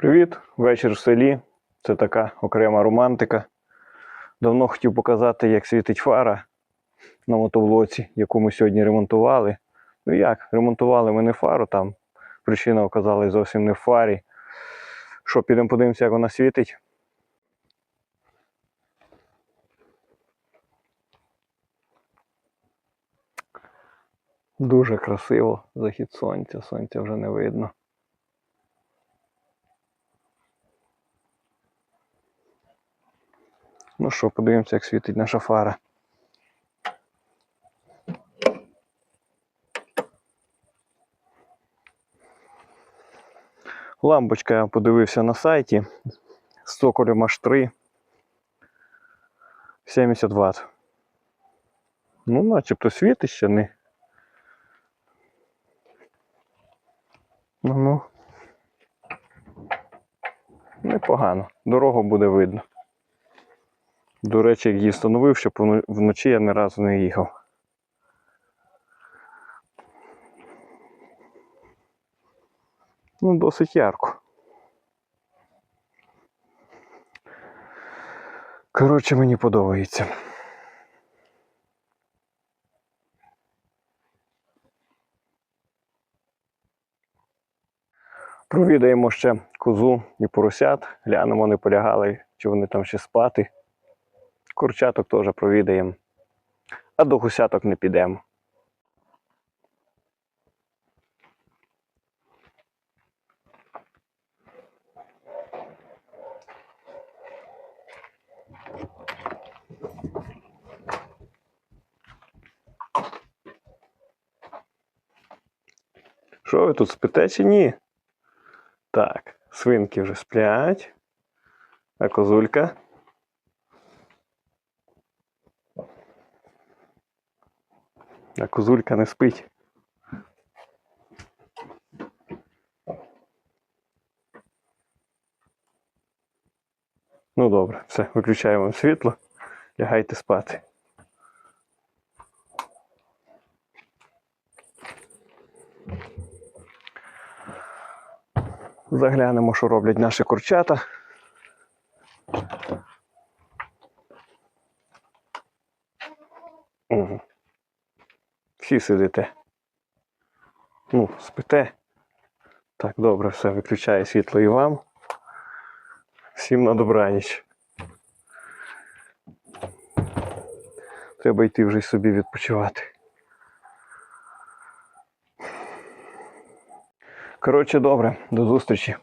Привіт, вечір в селі. Це така окрема романтика. Давно хотів показати, як світить фара на мотоблоці, яку ми сьогодні ремонтували. Ну як, ремонтували ми не фару, там причина оказалась зовсім не в фарі. Що, підемо подивимося, як вона світить. Дуже красиво захід сонця, сонця вже не видно. Ну що, подивимося, як світить наша фара. Лампочка я подивився на сайті. З цоколем аж 3. 70 Вт. Ну, начебто світить ще не. Ну, ну. Непогано. Дорогу буде видно. До речі, як її встановив, щоб вночі я ні разу не їхав. Ну, досить ярко. Коротше, мені подобається. Провідаємо ще козу і поросят, глянемо, не полягали, чи вони там ще спати. Курчаток теж провідаємо. А до гусяток не підемо. Що ви тут спите чи ні? Так, свинки вже сплять. А козулька? А козулька не спить. Ну добре, все, виключаємо світло, лягайте спати. Заглянемо, що роблять наші курчата. Угу. Всі сидите. Ну, спите. Так, добре, все, виключаю світло і вам. Всім на добраніч. Треба йти вже собі відпочивати. Коротше, добре, до зустрічі.